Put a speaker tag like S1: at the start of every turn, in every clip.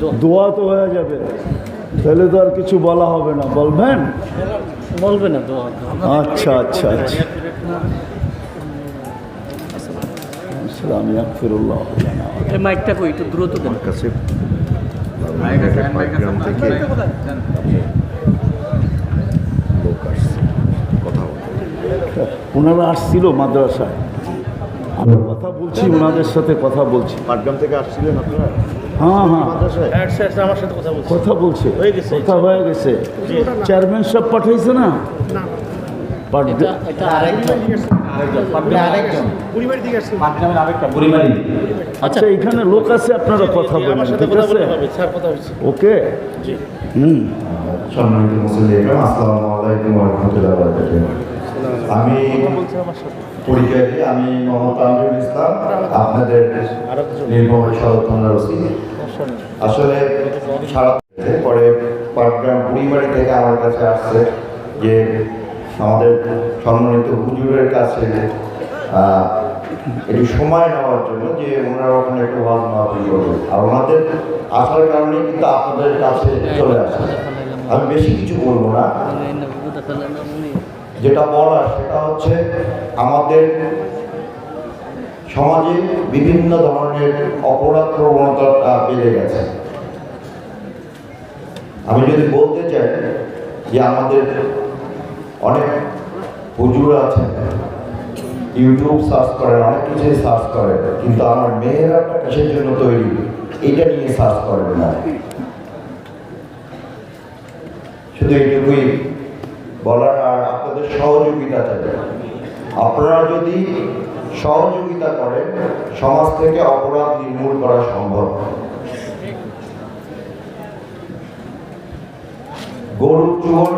S1: দোয়া
S2: দোয়া তো হয়ে যাবে। তাহলে তো আর কিছু বলা হবে না। বলবেন?
S1: বলবে না দোয়া।
S2: আচ্ছা আচ্ছা আচ্ছা। আসসালাম ইয়াকফিরুল্লাহ লানা ওয়া
S1: এই মাইকটা কই? একটু দ্রুত
S2: আমার কাছে
S3: পাইগ্রাম থেকে লোক আসছে কথা বলতে।
S2: ওনারা আসছিল মাদ্রাসায়। আমি কথা বলছি ওনাদের সাথে কথা বলছি।
S3: পাটগ্রাম থেকে আসছিলেন আপনারা?
S2: হ্যাঁ হ্যাঁ।
S3: মাদ্রাসায়?
S1: আমার সাথে কথা বলছি।
S2: কথা বলছে।
S1: হয়ে গেছে।
S2: কথা হয়ে গেছে। চেয়ারম্যান সাহেব পাঠাইছে না? আচ্ছা এখানে লোক আছে আপনারা কথা বলেন ঠিক আছে? ওকে। হুম।
S3: সম্মানিত মুসলিম আসসালামু আলাইকুম ওয়া রাহমাতুল্লাহি ওয়া বারাকাতুহু। আমি পরিচয় দিই আমি মোহাম্মদ তানভীর ইসলাম, আপনাদের নির্মল সদর আসলে সারা পরে পাটগ্রাম বুড়িবাড়ি থেকে আমার কাছে আসছে যে আমাদের সম্মানিত হুজুরের কাছে একটু সময় নেওয়ার জন্য যে ওনারা ওখানে একটু ওয়াজ মাহফিল করবে আর ওনাদের আসার কারণে কিন্তু আপনাদের কাছে চলে আসে আমি বেশি কিছু বলব না। যেটা বলার সেটা হচ্ছে আমাদের সমাজে বিভিন্ন ধরনের অপরাধ প্রবণতা বেড়ে গেছে। আমি যদি বলতে চাই যে আমাদের অনেক হুজুর আছে ইউটিউব সার্চ করে অনেক কিছুই সার্চ করে কিন্তু আমার মেয়েরাটা কিসের জন্য তৈরি? এটা নিয়ে সার্চ করে না। শুধু এইটুকুই বলার আর আপনাদের সহযোগিতা চাই আপনারা যদি সহযোগিতা করেন, সমাজ থেকে অপরাধ নির্মূল করা সম্ভব। গরু চোর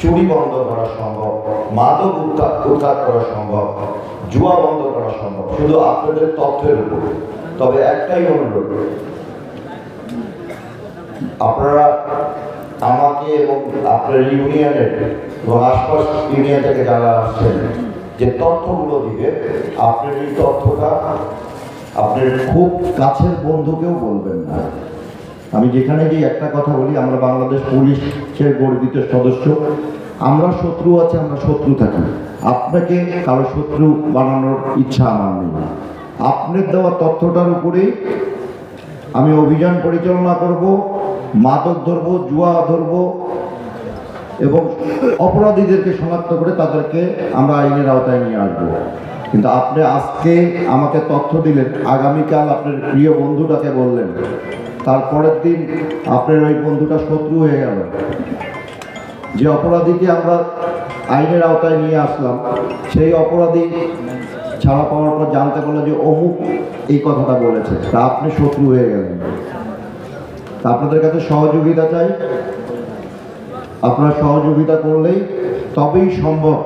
S3: চুরি বন্ধ করা সম্ভব, মাদক উৎখাত করা সম্ভব, জুয়া বন্ধ করা সম্ভব। শুধু আপনাদের তথ্যের উপর। তবে একটাই অনুরোধ, আপনারা আমাকে এবং আপনার ইউনিয়নের এবং আশপাশ ইউনিয়ন থেকে যারা আসছেন, যে তথ্যগুলো দিবে, আপনার এই তথ্যটা আপনার খুব কাছের বন্ধুকেও বলবেন না। আমি যেখানে যে একটা কথা বলি, আমরা বাংলাদেশ পুলিশের গর্বিত সদস্য। আমরা শত্রু আছে, আমরা শত্রু থাকি। আপনাকে কারও শত্রু বানানোর ইচ্ছা আমার নেই। আপনার দেওয়া তথ্যটার উপরেই আমি অভিযান পরিচালনা করব। মাদক ধরবো, জুয়া ধরবো এবং অপরাধীদেরকে শনাক্ত করে তাদেরকে আমরা আইনের আওতায় নিয়ে আসব। কিন্তু আপনি আজকে আমাকে তথ্য দিলেন, আগামীকাল আপনার প্রিয় বন্ধুটাকে বললেন, তারপরের দিন আপনার ওই বন্ধুটা শত্রু হয়ে গেল। যে অপরাধীকে আমরা আইনের আওতায় নিয়ে আসলাম, সেই অপরাধী ছাড়া পাওয়ার পর জানতে পারল যে অমুক এই কথাটা বলেছে, তা আপনি শত্রু হয়ে গেলেন। আপনাদের কাছে সহযোগিতা চাই। আপনারা সহযোগিতা করলেই তবেই সম্ভব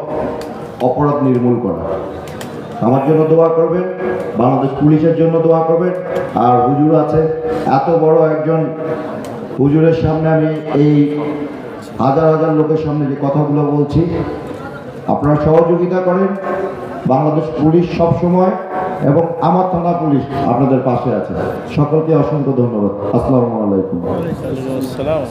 S3: অপরাধ নির্মূল করা। আমার জন্য দোয়া করবেন, বাংলাদেশ পুলিশের জন্য দোয়া করবেন। আর হুজুর আছে, এত বড় একজন হুজুরের সামনে আমি এই হাজার হাজার লোকের সামনে যে কথাগুলো বলছি, আপনারা সহযোগিতা করেন। বাংলাদেশ পুলিশ সব সময় এবং আমার থানা পুলিশ আপনাদের পাশে আছে। সকলকে অসংখ্য ধন্যবাদ। আসসালামু আলাইকুম।
S1: আসসালাম।